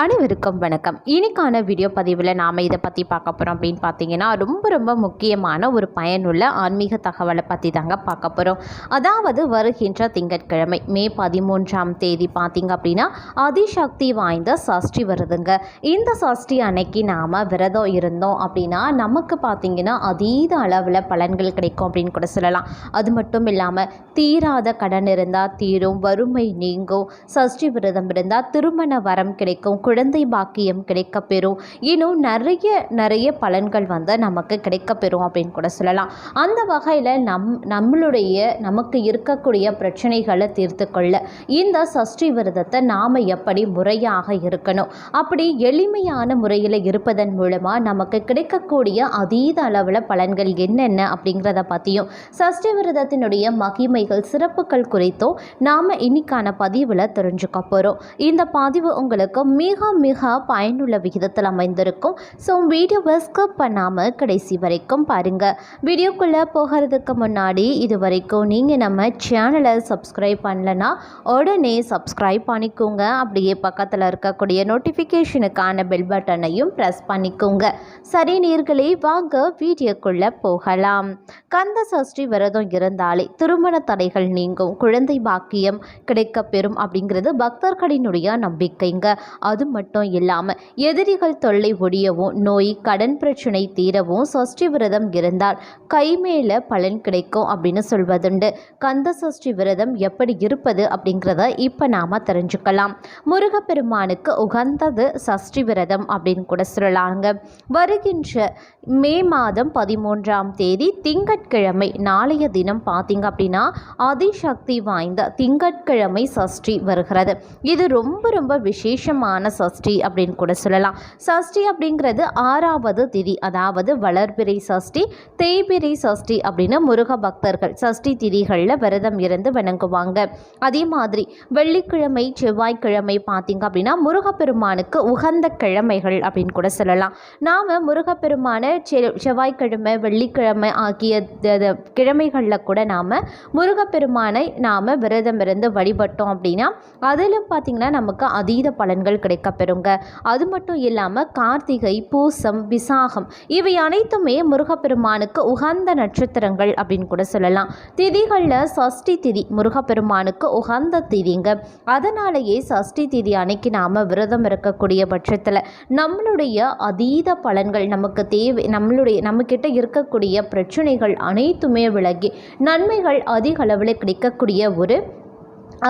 அனைவருக்கும் வணக்கம். இன்றைக்கான வீடியோ பதிவில் நாம் இதை பற்றி பார்க்க போகிறோம் அப்படின்னு பார்த்தீங்கன்னா ரொம்ப ரொம்ப முக்கியமான ஒரு பயனுள்ள ஆன்மீக தகவலை பற்றி தாங்க பார்க்க போகிறோம் அதாவது வருகின்ற திங்கட்கிழமை மே பதிமூன்றாம் தேதி பார்த்தீங்க அப்படின்னா அதிசக்தி வாய்ந்த சஷ்டி வருதுங்க. இந்த சஷ்டி அன்னைக்கு நாம் விரதம் இருந்தோம் அப்படின்னா நமக்கு பார்த்தீங்கன்னா அதீத அளவில் பலன்கள் கிடைக்கும் அப்படின்னு கூட சொல்லலாம். அது மட்டும் இல்லாமல் தீராத கடன் இருந்தால் தீரும் வறுமை நீங்கும் சஷ்டி விரதம் இருந்தால் திருமண வரம் கிடைக்கும் குழந்தை பாக்கியம் கிடைக்கப்பெறும். இன்னும் நிறைய நிறைய பலன்கள் வந்து நமக்கு கிடைக்கப்பெறும் அப்படின்னு கூட சொல்லலாம். அந்த வகையில் நம் நம்மளுடைய நமக்கு இருக்கக்கூடிய பிரச்சனைகளை தீர்த்து கொள்ள இந்த சஷ்டி விரதத்தை நாம் எப்படி முறையாக இருக்கணும்? அப்படி எளிமையான முறையில் இருப்பதன் மூலமாக நமக்கு கிடைக்கக்கூடிய அதீத அளவில் பலன்கள் என்னென்ன அப்படிங்கிறத பற்றியும் சஷ்டி விரதத்தினுடைய மகிமைகள் சிறப்புகள் குறித்தும் நாம் இன்னைக்கான பதிவில் தெரிஞ்சுக்க போகிறோம் இந்த பதிவு உங்களுக்கு மிக மிக பயனுள்ள விகிதத்தில் அமைந்திருக்கும். ஸோ வீடியோவை ஸ்கிப் பண்ணாமல் கடைசி வரைக்கும் பாருங்கள் வீடியோக்குள்ளே போகிறதுக்கு முன்னாடி இது வரைக்கும் நீங்கள் நம்ம சேனலை சப்ஸ்கிரைப் பண்ணலன்னா உடனே சப்ஸ்கிரைப் பண்ணிக்கோங்க. அப்படியே பக்கத்தில் இருக்கக்கூடிய நோட்டிஃபிகேஷனுக்கான பெல் பட்டனையும் ப்ரெஸ் பண்ணிக்கோங்க. சரி நீர்களே வாங்க வீடியோக்குள்ளே போகலாம். கந்த சஷ்டி விரதம் இருந்தாலே திருமண தடைகள் நீங்கும். குழந்தை பாக்கியம் கிடைக்கப்பெறும் அப்படிங்கிறது பக்தர்களினுடைய நம்பிக்கைங்க. அது அது மட்டும் இல்லாமல் எதிரிகள் தொல்லை ஒழியவும் நோய் கடன் பிரச்சனை தீரவும் சஷ்டி விரதம் இருந்தால் கை கைமேல பலன் கிடைக்கும் அப்படின்னு சொல்வதுண்டு. கந்த சஷ்டி விரதம் எப்படி இருப்பது அப்படிங்கிறத இப்போ நாம் தெரிஞ்சுக்கலாம். முருகப்பெருமானுக்கு உகந்தது சஷ்டி விரதம் அப்படின்னு கூட சொல்லலாங்க. வருகின்ற மே மாதம் பதிமூன்றாம் தேதி திங்கட்கிழமை நாளைய தினம் பார்த்தீங்க அப்படின்னா அதிசக்தி வாய்ந்த திங்கட்கிழமை சஷ்டி வருகிறது. இது ரொம்ப ரொம்ப விசேஷமான சஷ்டி அப்படின்னு கூட சொல்லலாம். சஷ்டி அப்படிங்கிறது ஆறாவது திதி அதாவது வளர்பிறை சஷ்டி தேய்பிறை சஷ்டி அப்படின்னு முருக பக்தர்கள் சஷ்டி திதிகளில் விரதம் இருந்து வணங்குவாங்க. அதே மாதிரி வெள்ளிக்கிழமை செவ்வாய்க்கிழமை பார்த்தீங்க அப்படின்னா முருகப்பெருமானுக்கு உகந்த கிழமைகள் அப்படின்னு கூட சொல்லலாம். நாம் முருகப்பெருமான செ செவ்வாய்க்கிழமை வெள்ளிக்கிழமை ஆகிய த- த- கிழமைகளில் கூட நாம் முருகப்பெருமானை நாம் விரதம் இருந்து வழிபட்டோம் அப்படின்னா அதிலும் பார்த்திங்கன்னா நமக்கு அதீத பலன்கள் கிடைக்கும். கிடைக்கப்பெறுங்க அது மட்டும் இல்லாமல் கார்த்திகை பூசம் விசாகம் இவை அனைத்துமே முருகப்பெருமானுக்கு உகந்த நட்சத்திரங்கள் அப்படின்னு கூட சொல்லலாம். திதிகளில் சஷ்டி திதி முருகப்பெருமானுக்கு உகந்த திதிங்க. அதனாலேயே சஷ்டி திதி அன்னைக்கு நாம் விரதம் இருக்கக்கூடிய பட்சத்தில் நம்மளுடைய அதீத பலன்கள் நமக்கு தேவை நம்மளுடைய நம்மக்கிட்ட இருக்கக்கூடிய பிரச்சனைகள் அனைத்துமே விலகி நன்மைகள் அதிக அளவில் கிடைக்கக்கூடிய ஒரு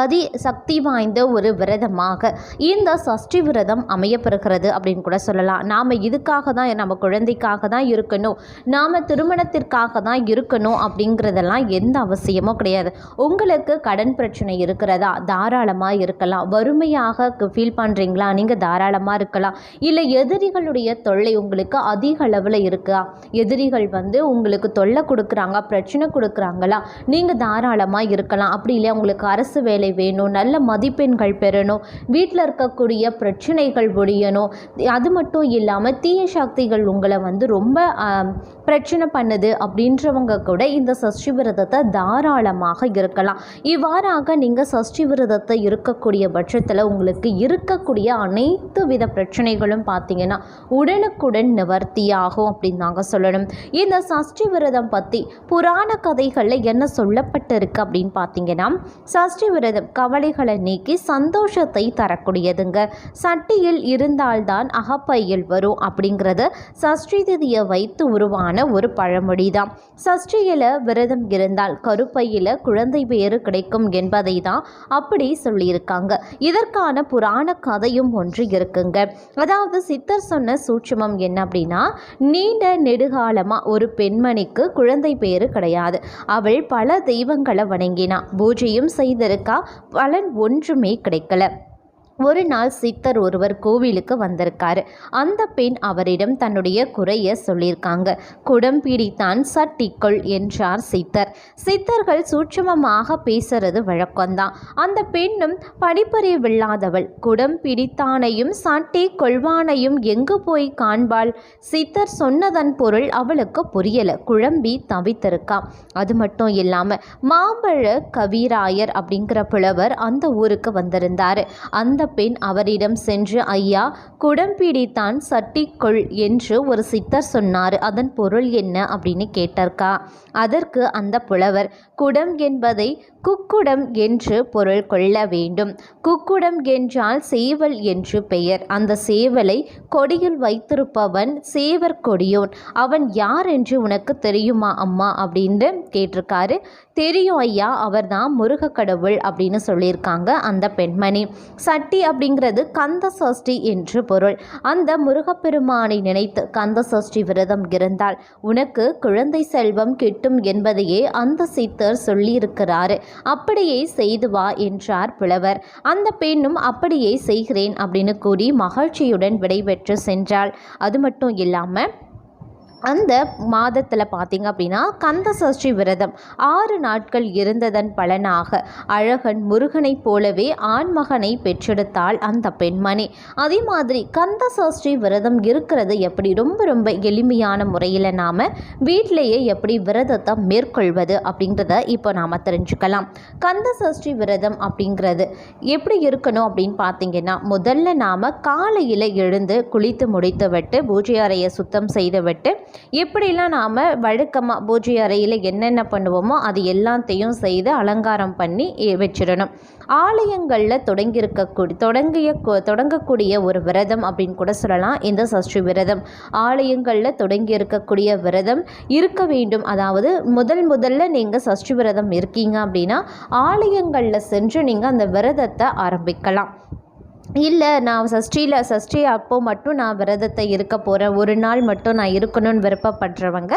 அதி சக்தி வாய்ந்த ஒரு விரதமாக இந்த சஷ்டி விரதம் அமையப்பெறுகிறது அப்படின்னு கூட சொல்லலாம். நாம் இதுக்காக தான் நம்ம குழந்தைக்காக தான் இருக்கணும். நாம் திருமணத்திற்காக தான் இருக்கணும் அப்படிங்கிறதெல்லாம் எந்த அவசியமும் கிடையாது. உங்களுக்கு கடன் பிரச்சனை இருக்கிறதா? தாராளமாக இருக்கலாம். வறுமையாக ஃபீல் பண்ணுறீங்களா நீங்கள் தாராளமாக இருக்கலாம். இல்லை எதிரிகளுடைய தொல்லை உங்களுக்கு அதிக அளவில் இருக்கா? எதிரிகள் வந்து உங்களுக்கு தொல்லை கொடுக்குறாங்க பிரச்சனை கொடுக்குறாங்களா? நீங்கள் தாராளமாக இருக்கலாம். அப்படி இல்லை உங்களுக்கு அரசு வேலை வேணும் நல்ல மதிப்பெண்கள் பெறணும் வீட்டில் இருக்கக்கூடிய பிரச்சனைகள் ஒழியணும். அது மட்டும் இல்லாமல் தீய சக்திகள் உங்களை வந்து ரொம்ப பிரச்சனை பண்ணுது அப்படின்றவங்க கூட இந்த சஷ்டி விரதத்தை தாராளமாக இருக்கலாம். இவ்வாறாக நீங்கள் சஷ்டி விரதத்தை இருக்கக்கூடிய பட்சத்தில் உங்களுக்கு இருக்கக்கூடிய அனைத்து வித பிரச்சனைகளும் பார்த்தீங்கன்னா உடனுக்குடன் நிவர்த்தியாகும் அப்படின்னு நாங்கள் சொல்லணும். இந்த சஷ்டி விரதம் பற்றி புராண கதைகளில் என்ன சொல்லப்பட்டிருக்கு அப்படின்னு பார்த்தீங்கன்னா சஷ்டி விரதம் கவலைகளை நீக்கி சந்தோஷத்தை தரக்கூடியதுங்க. சட்டியில் இருந்தால்தான் அகப்பையில் வரும் அப்படிங்கிறது சஷ்டி திதியை வைத்து உருவான ஒரு பழமொழி தான் சஷ்டியில் விரதம் இருந்தால் கருப்பையில் குழந்தை பேறு கிடைக்கும் என்பதை தான் அப்படி சொல்லியிருக்காங்க. இதற்கான புராண கதையும் ஒன்று இருக்குங்க. அதாவது சித்தர் சொன்ன சூட்சமம் என்ன அப்படின்னா நீண்ட நெடுகாலமாக ஒரு பெண்மணிக்கு குழந்தை பேறு கிடையாது. அவள் பல தெய்வங்களை வணங்கினா பூஜையும் செய்திருக்கா பலன் ஒன்றுமே கிடைக்கல. ஒரு நாள் சித்தர் ஒருவர் கோவிலுக்கு வந்திருக்காரு. அந்த பெண் அவரிடம் தன்னுடைய குறைய சொல்லியிருக்காங்க. குடம் பிடித்தான் சட்டிக்குள் என்றார் சித்தர். சித்தர்கள் சூட்சமமாக பேசுறது வழக்கம்தான். அந்த பெண்ணும் படிப்பறிவில்லாதவள் குடம் பிடித்தானையும் சட்டி கொள்வானையும் எங்கு போய் காண்பாள்? சித்தர் சொன்னதன் பொருள் அவளுக்கு புரியல. குழம்பி தவித்திருக்கா. அது மட்டும் இல்லாம மாம்பழ கவிராயர் அப்படிங்கிற புலவர் அந்த ஊருக்கு வந்திருந்தார். அந்த பெண் அவரிடம் சென்று ஐயா குடம் பிடித்தான் சட்டிக்குள் என்று ஒரு சித்தர் சொன்னார். அதன் பொருள் என்ன? அப்படின்னு கேட்டார்க்கா. அதற்கு அந்த புலவர் குடம் என்பதை குக்குடம் என்று பொருள் கொள்ள வேண்டும். குக்குடம் என்றால் சேவல் என்று பெயர். அந்த சேவலை கொடியில் வைத்திருப்பவன் சேவர் கொடியோன். அவன் யார் என்று உனக்கு தெரியுமா அம்மா? அப்படின்னு கேட்டிருக்காரு. தெரியும் ஐயா அவர் தான் முருக கடவுள் அப்படின்னு சொல்லியிருக்காங்க அந்த பெண்மணி. சட்டி அப்படிங்கிறது கந்த சஷ்டி என்று பொருள். அந்த முருகப்பெருமானை நினைத்து கந்த சஷ்டி விரதம் இருந்தால் உனக்கு குழந்தை செல்வம் கிட்டும் என்பதையே அந்த சித்தர் சொல்லியிருக்கிறாரு. அப்படியே செய்து வா என்றார் புலவர். அந்த பெண்ணும் அப்படியே செய்கிறேன் அப்படின்னு கூறி மகிழ்ச்சியுடன் விடைபெற்று சென்றாள். அது மட்டும் இல்லாமல் அந்த மாதத்தில் பார்த்தீங்க அப்படின்னா கந்த சஷ்டி விரதம். ஆறு நாட்கள் இருந்ததன் பலனாக அழகன் முருகனைப் போலவே ஆண்மகனை பெற்றெடுத்தாள் அந்த பெண்மணி. அதே மாதிரி கந்த சஷ்டி விரதம் இருக்கிறது எப்படி ரொம்ப ரொம்ப எளிமையான முறையில் நாம் வீட்டிலேயே எப்படி விரதத்தை மேற்கொள்வது அப்படின்றத இப்போ நாம் தெரிஞ்சுக்கலாம். கந்த சஷ்டி விரதம் அப்படிங்கிறது எப்படி இருக்கணும் அப்படின்னு பார்த்தீங்கன்னா முதல்ல நாம் காலையில் எழுந்து குளித்து முடித்து விட்டு பூஜை அறையை சுத்தம் செய்து விட்டு எப்படிலாம் நாம் வழக்கமாக பூஜை அறையில் என்னென்ன பண்ணுவோமோ அது எல்லாத்தையும் செய்து அலங்காரம் பண்ணி வச்சிடணும். ஆலயங்களில் தொடங்கியிருக்கக்கூடிய தொடங்கிய தொடங்கக்கூடிய ஒரு விரதம் அப்படின்னு கூட சொல்லலாம். இந்த சஷ்டி விரதம். ஆலயங்களில் தொடங்கி இருக்கக்கூடிய விரதம் இருக்க வேண்டும். அதாவது முதல் முதல்ல நீங்கள் சஷ்டி விரதம் இருக்கீங்க அப்படின்னா ஆலயங்களில் சென்று நீங்கள் அந்த விரதத்தை ஆரம்பிக்கலாம். இல்லை நான் சஷ்டியில் சஷ்டி அப்போ மட்டும் நான் விரதத்தை இருக்க போகிறேன் ஒரு நாள் மட்டும் நான் இருக்கணும்னு விருப்பப்படுறவங்க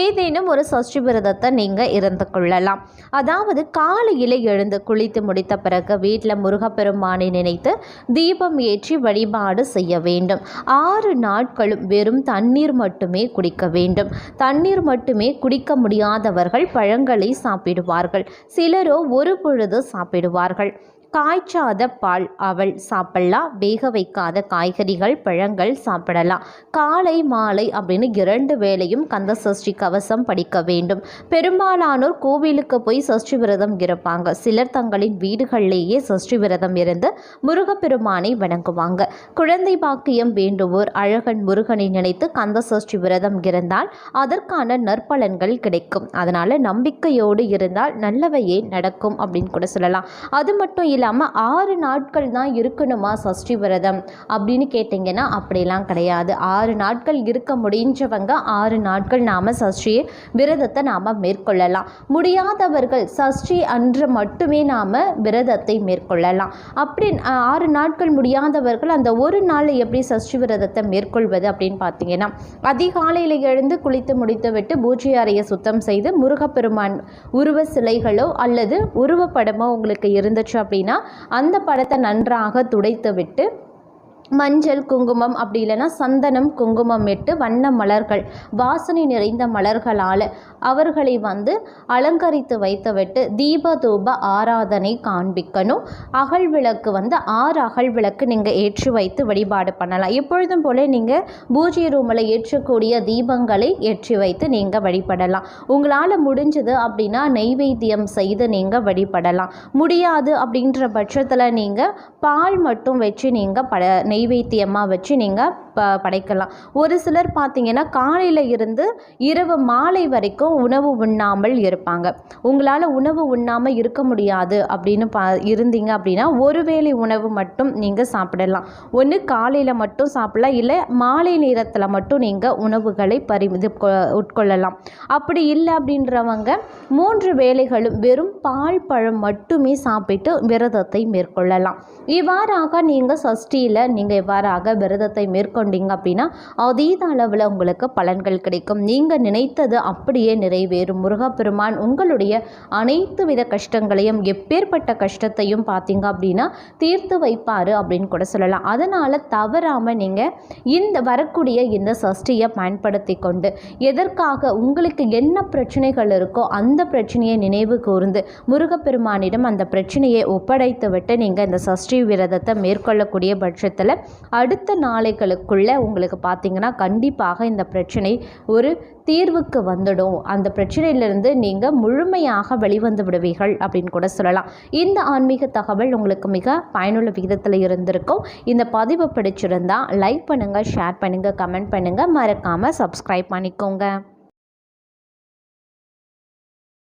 ஏதேனும் ஒரு சஷ்டி விரதத்தை நீங்கள் இருந்து கொள்ளலாம். அதாவது காலையில் எழுந்து குளித்து முடித்த பிறகு வீட்டில் முருகப்பெருமானை நினைத்து தீபம் ஏற்றி வழிபாடு செய்ய வேண்டும். ஆறு நாட்களும் வெறும் தண்ணீர் மட்டுமே குடிக்க வேண்டும். தண்ணீர் மட்டுமே குடிக்க முடியாதவர்கள் பழங்களை சாப்பிடுவார்கள். சிலரோ ஒரு பொழுது சாப்பிடுவார்கள். காய்ச்சாத பால் அவள் சாப்பிடலாம் வேக வைக்காத காய்கறிகள் பழங்கள் சாப்பிடலாம் காலை மாலை அப்படின்னு இரண்டு வேளையும் கந்த சஷ்டி கவசம் படிக்க வேண்டும். பெரும்பாலானோர் கோவிலுக்கு போய் சஷ்டி விரதம் இருப்பாங்க. சிலர் தங்களின் வீடுகளிலேயே சஷ்டி விரதம் இருந்து முருகப்பெருமானை வணங்குவாங்க. குழந்தை பாக்கியம் வேண்டுவோர் அழகன் முருகனை நினைத்து கந்த சஷ்டி விரதம் இருந்தால் அதற்கான நற்பலன்கள் கிடைக்கும். அதனால நம்பிக்கையோடு இருந்தால் நல்லவையே நடக்கும் அப்படின்னு கூட சொல்லலாம். அது மட்டும் இல்லாமல் ஆறு நாட்கள் தான் இருக்கணுமா சஷ்டி விரதம்? அப்படின்னு கேட்டிங்கன்னா அப்படிலாம் கிடையாது. ஆறு நாட்கள் இருக்க முடிஞ்சவங்க ஆறு நாட்கள் நாம் சஷ்டி விரதத்தை நாம் மேற்கொள்ளலாம். முடியாதவர்கள் சஷ்டி அன்று மட்டுமே நாம் விரதத்தை மேற்கொள்ளலாம். அப்படி ஆறு நாட்கள் முடியாதவர்கள் அந்த ஒரு நாளில் எப்படி சஷ்டி விரதத்தை மேற்கொள்வது அப்படின்னு பார்த்தீங்கன்னா அதிகாலையில் எழுந்து குளித்து முடித்துவிட்டு பூஜை அறையை சுத்தம் செய்து முருகப்பெருமான் உருவ சிலைகளோ அல்லது உருவப்படமோ உங்களுக்கு இருந்துச்சு அப்படின்னா அந்த படத்தை நன்றாக துடைத்து விட்டு மஞ்சள் குங்குமம் அப்படி இல்லைன்னா சந்தனம் குங்குமம் இட்டு வண்ண மலர்கள் வாசனை நிறைந்த மலர்களால் அவர்களை வந்து அலங்கரித்து வைத்துவிட்டு தீப தூப ஆராதனை காண்பிக்கணும். அகல் விளக்கு வந்து ஆறு அகல் விளக்கு நீங்கள் ஏற்றி வைத்து வழிபாடு பண்ணலாம். எப்பொழுதும் போல நீங்கள் பூஜை ரூமில் ஏற்றக்கூடிய தீபங்களை ஏற்றி வைத்து நீங்கள் வழிபடலாம். உங்களால் முடிஞ்சது அப்படின்னா நெய்வேத்தியம் செய்து நீங்கள் வழிபடலாம். முடியாது அப்படின்ற பட்சத்தில் நீங்கள் பால் மட்டும் வச்சு நீங்கள் பட நெய்வேத்தியமாக வச்சு நீங்கள் ப படைக்கலாம். ஒரு சிலர் பார்த்தீங்கன்னா காலையில் இருந்து இரவு மாலை வரைக்கும் உணவு உண்ணாமல் இருப்பாங்க. உங்களால் உணவு உண்ணாமல் இருக்க முடியாது அப்படின்னு பா இருந்தீங்க அப்படின்னா ஒருவேளை உணவு மட்டும் நீங்கள் சாப்பிடலாம். ஒன்று காலையில் மட்டும் சாப்பிடலாம். இல்லை மாலை நேரத்தில் மட்டும் நீங்கள் உணவுகளை பரி இது கொ- உட்கொள்ளலாம். அப்படி இல்லை அப்படின்றவங்க மூன்று வேளைகளும் வெறும் பால் பழம் மட்டுமே சாப்பிட்டு விரதத்தை மேற்கொள்ளலாம். இவ்வாறாக நீங்கள் சஷ்டியில் நீங்கள் இவ்வாறாக விரதத்தை மேற்கொண்டீங்க அப்படின்னா அதீத அளவில் உங்களுக்கு பலன்கள் கிடைக்கும். நீங்கள் நினைத்தது அப்படியே நிறைவேறும். முருகப்பெருமான் உங்களுடைய அனைத்து வித கஷ்டங்களையும் எப்பேற்பட்ட கஷ்டத்தையும் பார்த்தீங்க அப்படின்னா தீர்த்து வைப்பார் அப்படின்னு கூட சொல்லலாம். அதனால் தவறாமல் நீங்கள் இந்த வரக்கூடிய இந்த சஷ்டியை பயன்படுத்தி கொண்டு எதற்காக உங்களுக்கு என்ன பிரச்சனைகள் இருக்கோ அந்த பிரச்சனையை நினைவு கூர்ந்து முருகப்பெருமானிடம் அந்த பிரச்சனையை ஒப்படைத்து விட்டு நீங்கள் இந்த சஷ்டி விரதத்தை மேற்கொள்ளக்கூடிய பட்சத்தில் அடுத்த நாளைகளுக்குள்ளே உங்களுக்கு பார்த்தீங்கன்னா கண்டிப்பாக இந்த பிரச்சனை ஒரு தீர்வுக்கு வந்துடும். அந்த பிரச்சனையிலிருந்து நீங்கள் முழுமையாக வெளிவந்து விடுவீர்கள் அப்படின்னு கூட சொல்லலாம். இந்த ஆன்மீக தகவல் உங்களுக்கு மிக பயனுள்ள விகிதத்தில் இருந்திருக்கும். இந்த பதிவு பிடிச்சிருந்தால் லைக் பண்ணுங்கள் ஷேர் பண்ணுங்கள் கமெண்ட் பண்ணுங்கள் மறக்காமல் சப்ஸ்கிரைப் பண்ணிக்கோங்க.